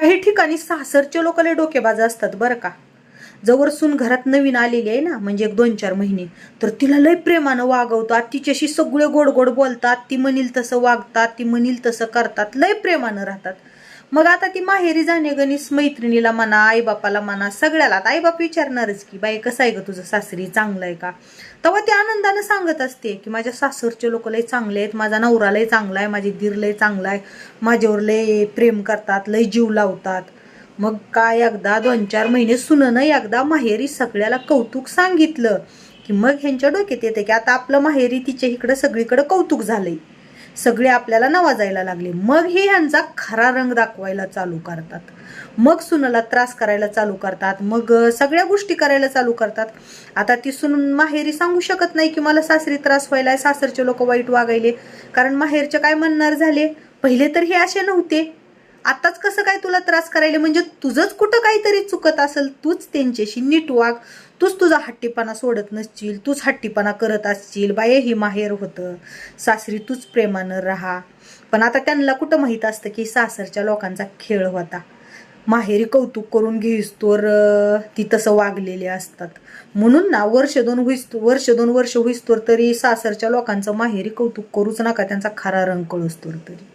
काही ठिकाणी सासरचे लोक लय डोकेबाज असतात बरं का. जवळसून घरात नवीन आलेली आहे ना म्हणजे एक दोन चार महिने तर तिला लय प्रेमानं वागवतात तिच्याशी सगळे गोड गोड बोलतात ती म्हणील तसं वागतात ती म्हणील तसं करतात लय प्रेमानं राहतात. मग आता ती माहेरी जाणे गणिस मैत्रिणीला म्हणा आईबापाला म्हणा सगळ्याला. आता आईबाप विचारणारच की बाई कसं आहे ग तुझं? सासरी चांगलं आहे का? तेव्हा ती आनंदानं सांगत असते की माझ्या सासरचे लोक लय चांगले आहेत. माझा नवरा लय चांगला आहे. माझी दीर लय चांगला आहे. माझ्यावर लय प्रेम करतात. लय जीव लावतात. मग काय एकदा दोन चार महिने सुननं एकदा माहेरी सगळ्याला कौतुक सांगितलं की मग ह्यांच्या डोक्यात येते की आता आपलं माहेरी तिच्या इकडं सगळीकडं कौतुक झालंय. सगळे आपल्याला नवाजायला लागले. मग हे ह्यांचा खरा रंग दाखवायला चालू करतात. मग सुनाला त्रास करायला चालू करतात. मग सगळ्या गोष्टी करायला चालू करतात. आता ती सुन माहेरी सांगू शकत नाही की मला सासरी त्रास व्हायला सासरचे लोक वाईट वागायले. कारण माहेरचे काय म्हणणार झाले? पहिले तर हे असे नव्हते. आताच कसं काय तुला त्रास करायला म्हणजे तुझंच कुठं काहीतरी चुकत असेल तूच त्यांच्याशी नीट वाग. तूच तुझा हट्टीपणा सोडत नसशील तूच हट्टीपणा करत असशील. बाये ही माहेर होतं. सासरी तूच प्रेमानं राहा. पण आता त्यांना कुठं माहीत असतं की सासरच्या लोकांचा खेळ होता. माहेरी कौतुक करून घेईस तर ती तसं वागलेली असतात. म्हणून ना वर्ष दोन होईस वर्ष दोन वर्ष होईस तर तरी सासरच्या लोकांचं माहेरी कौतुक करूच नका. त्यांचा खरा रंग कळूस तर तरी.